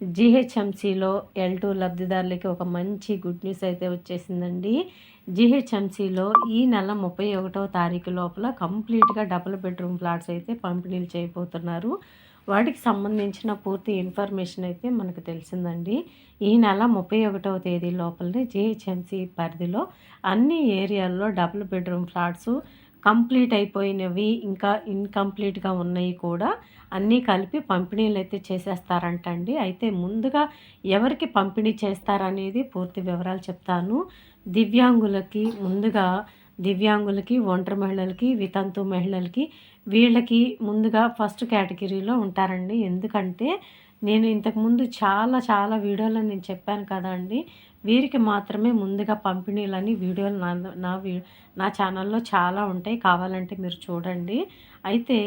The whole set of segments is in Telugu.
జిహెచ్ఎంసీలో ఎల్ టూ లబ్ధిదారులకి ఒక మంచి గుడ్ న్యూస్ అయితే వచ్చేసిందండి. జిహెచ్ఎంసీలో ఈ నెల ముప్పై ఒకటో తారీఖు లోపల కంప్లీట్గా డబుల్ బెడ్రూమ్ ఫ్లాట్స్ అయితే పంపిణీలు చేయబోతున్నారు. వాటికి సంబంధించిన పూర్తి ఇన్ఫర్మేషన్ అయితే మనకు తెలిసిందండి. ఈ నెల ముప్పై ఒకటవ తేదీ లోపలనే జిహెచ్ఎంసీ పరిధిలో అన్ని ఏరియాల్లో డబుల్ బెడ్రూమ్ ఫ్లాట్స్ కంప్లీట్ అయిపోయినవి ఇంకా ఇన్కంప్లీట్గా ఉన్నాయి కూడా అన్నీ కలిపి పంపిణీలు అయితే చేసేస్తారంటండి. అయితే ముందుగా ఎవరికి పంపిణీ చేస్తారనేది పూర్తి వివరాలు చెప్తాను. దివ్యాంగులకి ముందుగా దివ్యాంగులకి ఒంటరి మహిళలకి వితంతు మహిళలకి వీళ్ళకి ముందుగా ఫస్ట్ కేటగిరీలో ఉంటారండి. ఎందుకంటే నేను ఇంతకుముందు చాలా చాలా వీడియోలో నేను చెప్పాను కదా అండి వీరికి మాత్రమే ముందుగా పంపిణీలని వీడియోలు నా నా నా ఛానల్లో చాలా ఉంటాయి కావాలంటే మీరు చూడండి. అయితే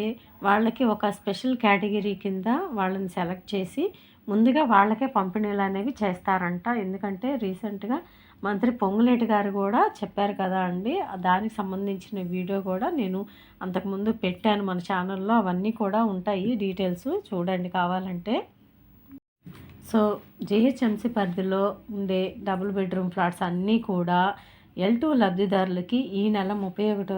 వాళ్ళకి ఒక స్పెషల్ కేటగిరీ కింద వాళ్ళని సెలెక్ట్ చేసి ముందుగా వాళ్ళకే పంపిణీలు అనేవి చేస్తారంట. ఎందుకంటే రీసెంట్గా మంత్రి పొంగులేటి గారు కూడా చెప్పారు కదా అండి దానికి సంబంధించిన వీడియో కూడా నేను అంతకుముందు పెట్టాను మన ఛానల్లో అవన్నీ కూడా ఉంటాయి డీటెయిల్స్ చూడండి కావాలంటే. సో జిహెచ్ఎంసీ పరిధిలో ఉండే డబుల్ బెడ్రూమ్ ఫ్లాట్స్ అన్నీ కూడా ఎల్ టూ లబ్ధిదారులకి ఈ నెల ముప్పై ఒకటో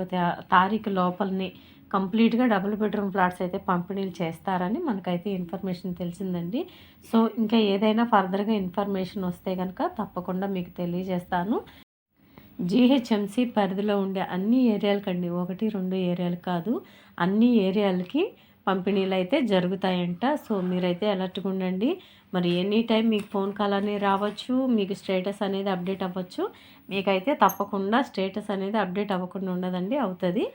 తారీఖు లోపలని కంప్లీట్గా డబుల్ బెడ్రూమ్ ఫ్లాట్స్ అయితే పంపిణీలు చేస్తారని మనకైతే ఇన్ఫర్మేషన్ తెలిసిందండి. సో ఇంకా ఏదైనా ఫర్దర్గా ఇన్ఫర్మేషన్ వస్తే కనుక తప్పకుండా మీకు తెలియజేస్తాను. జీహెచ్ఎంసీ పరిధిలో ఉండే అన్ని ఏరియాలకండి ఒకటి రెండు ఏరియాలు కాదు అన్ని ఏరియాలకి పంపిణీలు అయితే జరుగుతాయంట. సో మీరైతే అలర్ట్గా ఉండండి. మరి ఎనీ టైం మీకు ఫోన్ కాల్ అనేది రావచ్చు మీకు స్టేటస్ అనేది అప్డేట్ అవ్వచ్చు. మీకైతే తప్పకుండా స్టేటస్ అనేది అప్డేట్ అవ్వకుండా ఉండదండి అవుతుంది.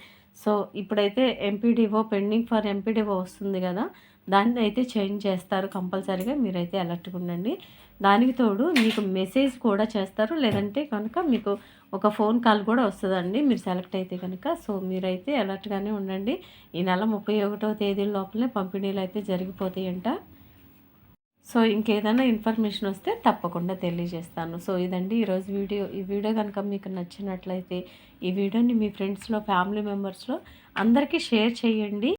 సో ఇప్పుడైతే ఎంపీడీఓ పెండింగ్ ఫర్ ఎంపీడీఓ వస్తుంది కదా దాన్ని అయితే చేంజ్ చేస్తారు కంపల్సరీగా. మీరైతే అలర్ట్గా ఉండండి. దానికి తోడు మీకు మెసేజ్ కూడా చేస్తారు లేదంటే కనుక మీకు ఒక ఫోన్ కాల్ కూడా వస్తుందండి మీరు సెలెక్ట్ అయితే కనుక. సో మీరైతే అలర్ట్గానే ఉండండి. ఈ నెల ముప్పై ఒకటో తేదీ లోపలే పంపిణీలు అయితే జరిగిపోతాయంట. సో ఇంకేదైనా ఇన్ఫర్మేషన్ వస్తే తప్పకుండా తెలియజేస్తాను. సో ఇదండి ఈరోజు వీడియో. ఈ వీడియో కనుక మీకు నచ్చినట్లయితే ఈ వీడియోని మీ ఫ్రెండ్స్లో ఫ్యామిలీ మెంబర్స్లో అందరికీ షేర్ చేయండి.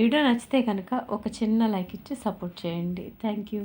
వీడియో నచ్చితే కనుక ఒక చిన్న లైక్ ఇచ్చి సపోర్ట్ చేయండి. Thank you.